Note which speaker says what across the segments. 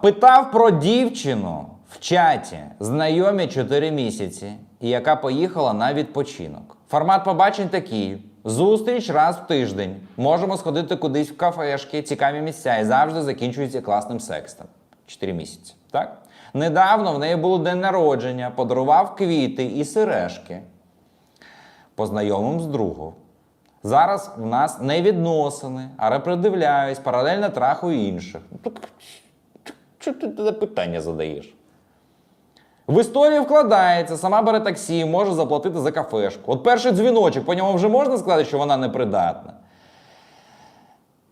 Speaker 1: Питав про дівчину в чаті, знайомі 4 місяці, і яка поїхала на відпочинок. Формат побачень такий: зустріч раз в тиждень. Можемо сходити кудись в кафешки, цікаві місця, і завжди закінчується класним сексом. 4 місяці. Так? Недавно в неї було день народження, подарував квіти і сережки. Познайомим з другом. Зараз в нас не відносини, а придивляюсь, паралельно трахаю інших. Чого ти туди питання задаєш? В історію вкладається, сама бере таксі, може заплатити за кафешку. От перший дзвіночок, по ньому вже можна сказати, що вона непридатна?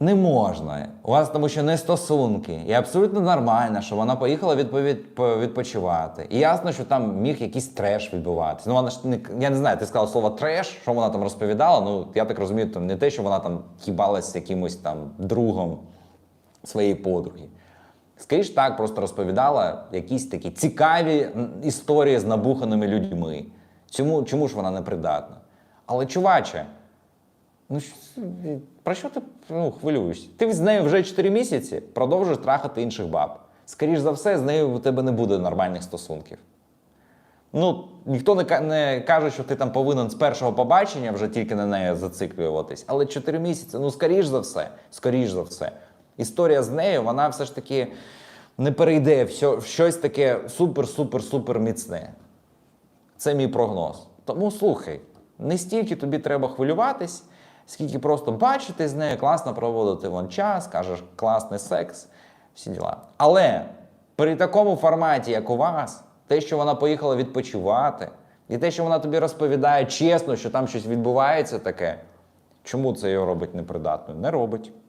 Speaker 1: Не можна. У вас тому що не стосунки. І абсолютно нормально, що вона поїхала відпочивати. І ясно, що там міг якийсь треш відбуватися. Ну, вона ж не, я не знаю, ти сказала слово треш, що вона там розповідала. Ну, я так розумію, то не те, що вона там хібалась з якимось там другом своєї подруги. Скоріш так, просто розповідала якісь такі цікаві історії з набуханими людьми. Чому, чому ж вона непридатна? Але, чуваче, ну про що ти ну, хвилюєшся? Ти з нею вже 4 місяці продовжуєш трахати інших баб. Скоріш за все, з нею у тебе не буде нормальних стосунків. Ну, ніхто не, не каже, що ти там повинен з першого побачення вже тільки на неї зациклюватись. Але 4 місяці, ну, скоріш за все, скоріш за все. Історія з нею, вона все ж таки не перейде в щось таке супер-супер-супер міцне. Це мій прогноз. Тому слухай, не стільки тобі треба хвилюватись, скільки просто бачити з нею, класно проводити вон час, кажеш класний секс, всі діла. Але при такому форматі, як у вас, те, що вона поїхала відпочивати, і те, що вона тобі розповідає чесно, що там щось відбувається таке, чому це його робить непридатною? Не робить.